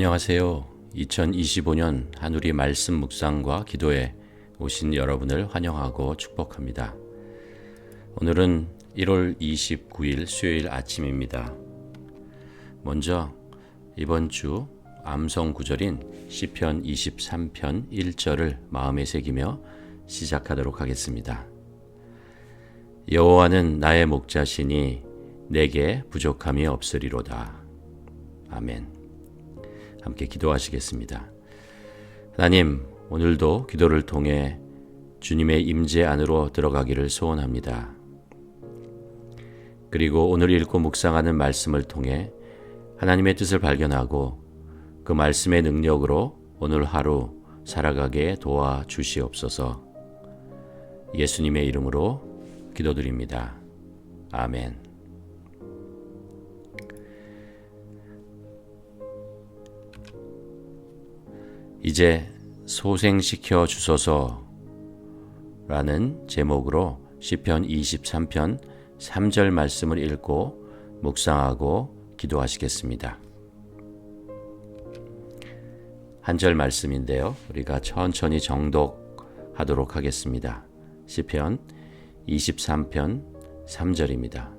안녕하세요. 2025년 한우리 말씀 묵상과 기도에 오신 여러분을 환영하고 축복합니다. 오늘은 1월 29일 수요일 아침입니다. 먼저 이번 주 암송 구절인 시편 23편 1절을 마음에 새기며 시작하도록 하겠습니다. 여호와는 나의 목자시니 내게 부족함이 없으리로다. 아멘. 함께 기도하시겠습니다. 하나님, 오늘도 기도를 통해 주님의 임재 안으로 들어가기를 소원합니다. 그리고 오늘 읽고 묵상하는 말씀을 통해 하나님의 뜻을 발견하고 그 말씀의 능력으로 오늘 하루 살아가게 도와 주시옵소서. 예수님의 이름으로 기도드립니다. 아멘. 이제 소생시켜 주소서 라는 제목으로 시편 23편 3절 말씀을 읽고 묵상하고 기도하시겠습니다. 한 절 말씀인데요. 우리가 천천히 정독하도록 하겠습니다. 시편 23편 3절입니다.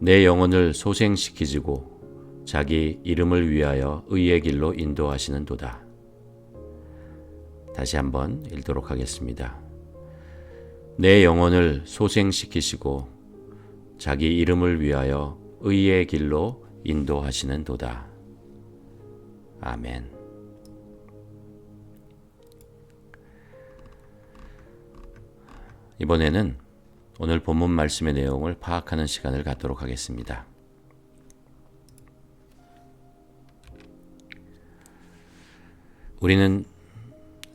내 영혼을 소생시키지고 자기 이름을 위하여 의의 길로 인도하시는 도다. 다시 한번 읽도록 하겠습니다. 내 영혼을 소생시키시고 자기 이름을 위하여 의의 길로 인도하시는 도다. 아멘. 이번에는 오늘 본문 말씀의 내용을 파악하는 시간을 갖도록 하겠습니다. 우리는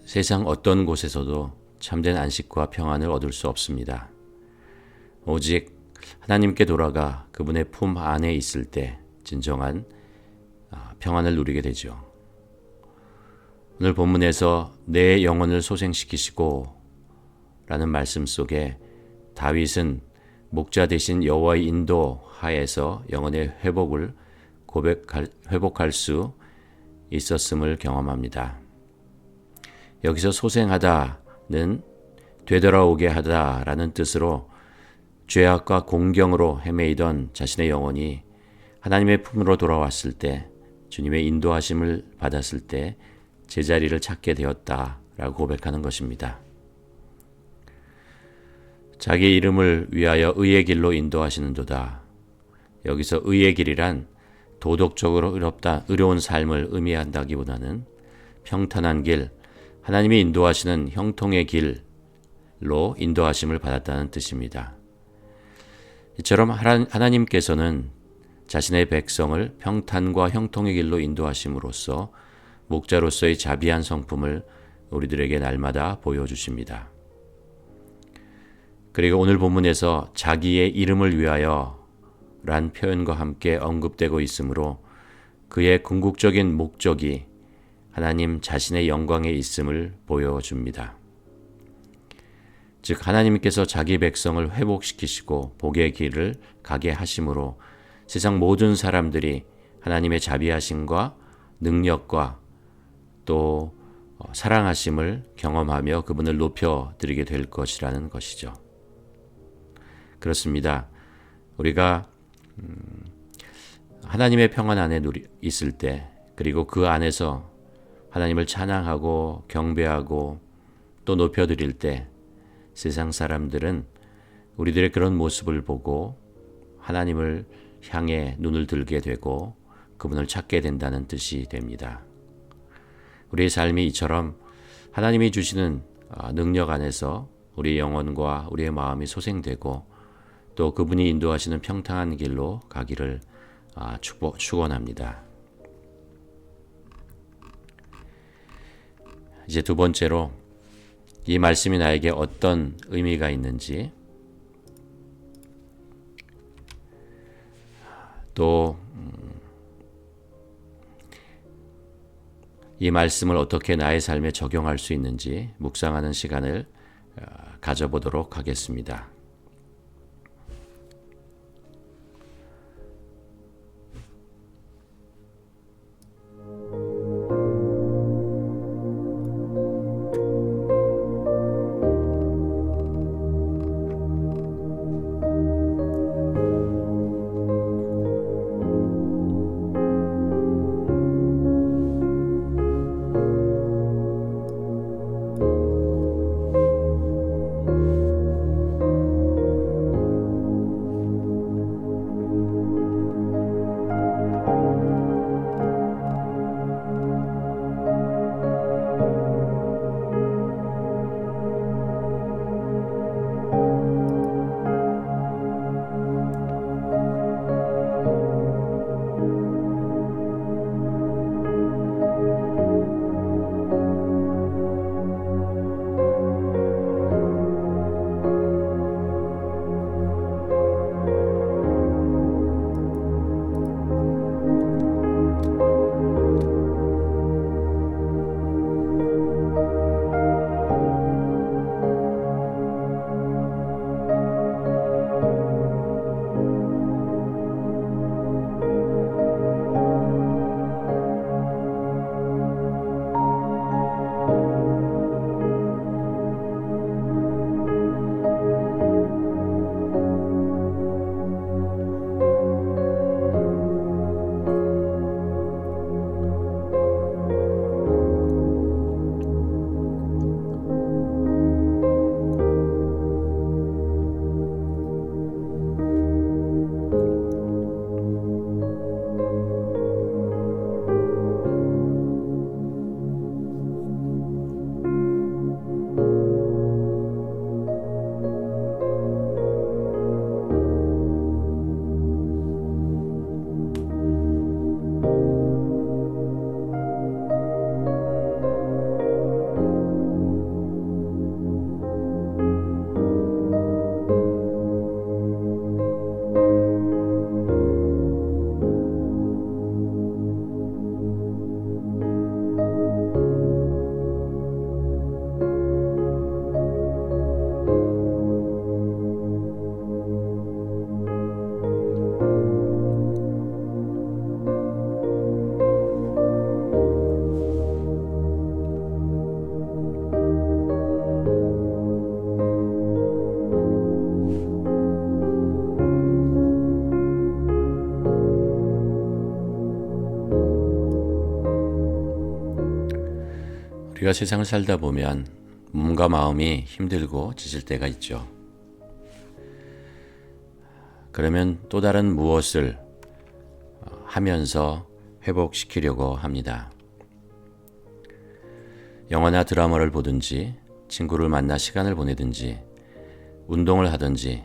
세상 어떤 곳에서도 참된 안식과 평안을 얻을 수 없습니다. 오직 하나님께 돌아가 그분의 품 안에 있을 때 진정한 아, 평안을 누리게 되죠. 오늘 본문에서 내 영혼을 소생시키시고 라는 말씀 속에 다윗은 목자 대신 여호와의 인도 하에서 영혼의 회복을 고백할, 회복할 수 있었음을 경험합니다. 여기서 소생하다는 되돌아오게 하다라는 뜻으로 죄악과 공경으로 헤매이던 자신의 영혼이 하나님의 품으로 돌아왔을 때 주님의 인도하심을 받았을 때 제자리를 찾게 되었다라고 고백하는 것입니다. 자기 이름을 위하여 의의 길로 인도하시는도다. 여기서 의의 길이란 도덕적으로 의롭다, 의로운 삶을 의미한다기보다는 평탄한 길, 하나님이 인도하시는 형통의 길로 인도하심을 받았다는 뜻입니다. 이처럼 하나님께서는 자신의 백성을 평탄과 형통의 길로 인도하심으로써 목자로서의 자비한 성품을 우리들에게 날마다 보여주십니다. 그리고 오늘 본문에서 자기의 이름을 위하여 란 표현과 함께 언급되고 있으므로 그의 궁극적인 목적이 하나님 자신의 영광에 있음을 보여줍니다. 즉 하나님께서 자기 백성을 회복시키시고 복의 길을 가게 하심으로 세상 모든 사람들이 하나님의 자비하심과 능력과 또 어, 사랑하심을 경험하며 그분을 높여 드리게 될 것이라는 것이죠. 그렇습니다. 우리가 음, 하나님의 평안 안에 있을 때 그리고 그 안에서 하나님을 찬양하고 경배하고 또 높여드릴 때 세상 사람들은 우리들의 그런 모습을 보고 하나님을 향해 눈을 들게 되고 그분을 찾게 된다는 뜻이 됩니다. 우리의 삶이 이처럼 하나님이 주시는 아, 능력 안에서 우리의 영혼과 우리의 마음이 소생되고 또 그분이 인도하시는 평탄한 길로 가기를 아, 축원합니다. 이제 두 번째로 이 말씀이 나에게 어떤 의미가 있는지 또이 음, 말씀을 어떻게 나의 삶에 적용할 수 있는지 묵상하는 시간을 어, 가져보도록 하겠습니다. 우리가 세상을 살다 보면 몸과 마음이 힘들고 지칠 때가 있죠. 그러면 또 다른 무엇을 하면서 회복시키려고 합니다. 영화나 드라마를 보든지 친구를 만나 시간을 보내든지 운동을 하든지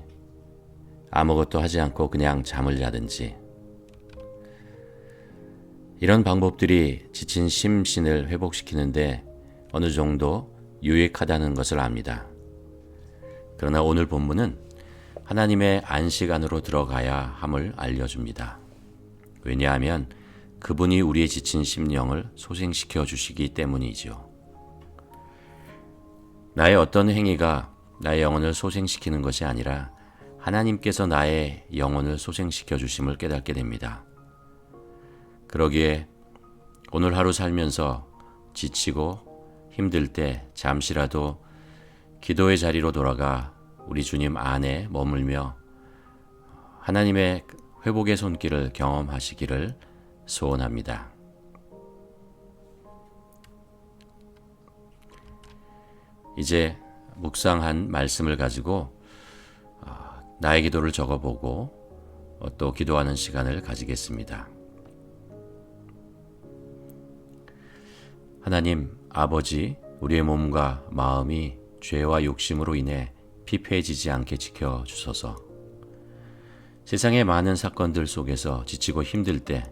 아무것도 하지 않고 그냥 잠을 자든지 이런 방법들이 지친 심신을 회복시키는데 어느 정도 유익하다는 것을 압니다. 그러나 오늘 본문은 하나님의 안식 안으로 들어가야 함을 알려줍니다. 왜냐하면 그분이 우리의 지친 심령을 소생시켜 주시기 때문이지요. 나의 어떤 행위가 나의 영혼을 소생시키는 것이 아니라 하나님께서 나의 영혼을 소생시켜 주심을 깨닫게 됩니다. 그러기에 오늘 하루 살면서 지치고 힘들 때 잠시라도 기도의 자리로 돌아가 우리 주님 안에 머물며 하나님의 회복의 손길을 경험하시기를 소원합니다. 이제 묵상한 말씀을 가지고 나의 기도를 적어보고 또 기도하는 시간을 가지겠습니다. 하나님 아버지 우리의 몸과 마음이 죄와 욕심으로 인해 피폐해지지 않게 지켜 주소서. 세상의 많은 사건들 속에서 지치고 힘들 때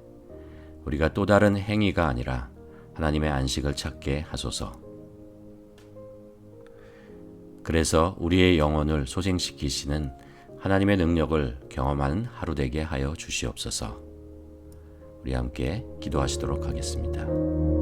우리가 또 다른 행위가 아니라 하나님의 안식을 찾게 하소서. 그래서 우리의 영혼을 소생시키시는 하나님의 능력을 경험하는 하루 되게 하여 주시옵소서. 우리 함께 기도하시도록 하겠습니다.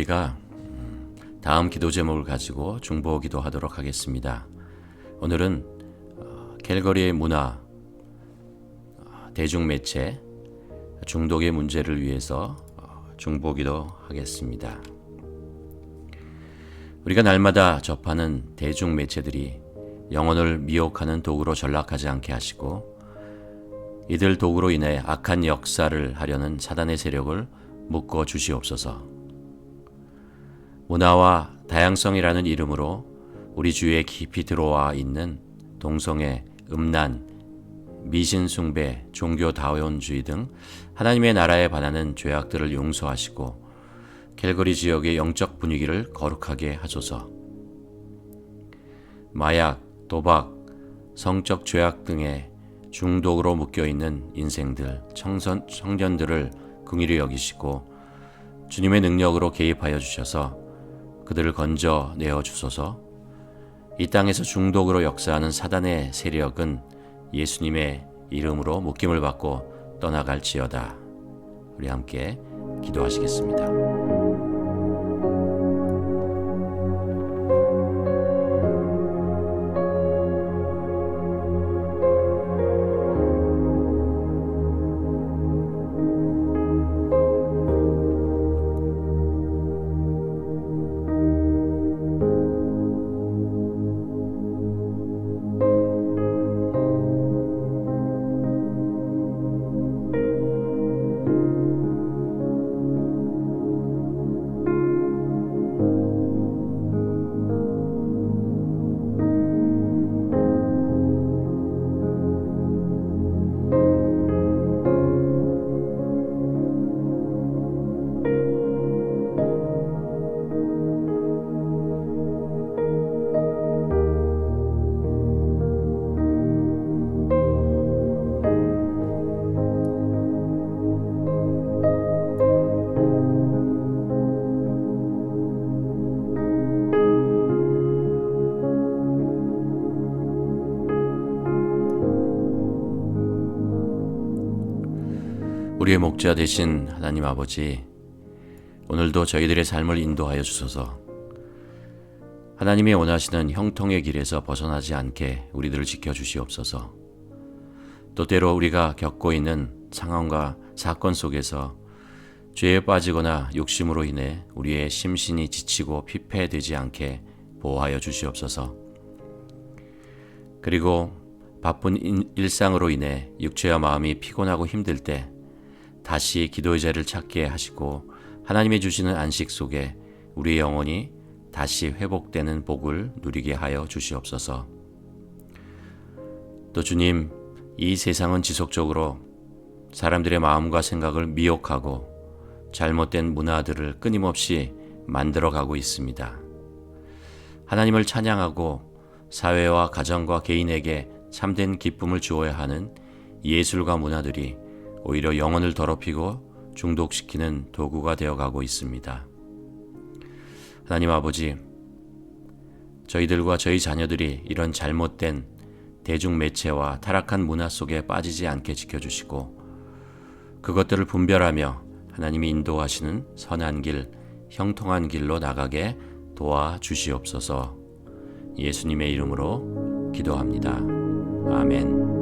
우리가 다음 기도 제목을 가지고 중보 기도하도록 하겠습니다. 오늘은 어, 캘거리의 문화, 어, 대중매체, 중독의 문제를 위해서 어, 중보 기도하겠습니다. 우리가 날마다 접하는 대중매체들이 영혼을 미혹하는 도구로 전락하지 않게 하시고 이들 도구로 인해 악한 역사를 하려는 사단의 세력을 묶어 주시옵소서. 문화와 다양성이라는 이름으로 우리 주위에 깊이 들어와 있는 동성애, 음란, 미신숭배, 종교 다원주의 등 하나님의 나라에 반하는 죄악들을 용서하시고 캘거리 지역의 영적 분위기를 거룩하게 하소서. 마약, 도박, 성적 죄악 등의 중독으로 묶여 있는 인생들, 청선, 청년들을 긍휼히 여기시고 주님의 능력으로 개입하여 주셔서 그들을 건져 내어 주소서. 이 땅에서 중독으로 역사하는 사단의 세력은 예수님의 이름으로 묶임을 받고 떠나갈지어다. 우리 함께 기도하시겠습니다. 우리의 목자 되신 하나님 아버지, 오늘도 저희들의 삶을 인도하여 주소서. 하나님이 원하시는 형통의 길에서 벗어나지 않게 우리들을 지켜 주시옵소서. 또 때로 우리가 겪고 있는 상황과 사건 속에서 죄에 빠지거나 욕심으로 인해 우리의 심신이 지치고 피폐되지 않게 보호하여 주시옵소서. 그리고 바쁜 인- 일상으로 인해 육체와 마음이 피곤하고 힘들 때 다시 기도의 자리를 찾게 하시고 하나님이 주시는 안식 속에 우리의 영혼이 다시 회복되는 복을 누리게 하여 주시옵소서. 또 주님, 이 세상은 지속적으로 사람들의 마음과 생각을 미혹하고 잘못된 문화들을 끊임없이 만들어 가고 있습니다. 하나님을 찬양하고 사회와 가정과 개인에게 참된 기쁨을 주어야 하는 예술과 문화들이 오히려 영혼을 더럽히고 중독시키는 도구가 되어 가고 있습니다. 하나님 아버지, 저희들과 저희 자녀들이 이런 잘못된 대중 매체와 타락한 문화 속에 빠지지 않게 지켜주시고 그것들을 분별하며 하나님이 인도하시는 선한 길, 형통한 길로 나가게 도와 주시옵소서. 예수님의 이름으로 기도합니다. 아멘.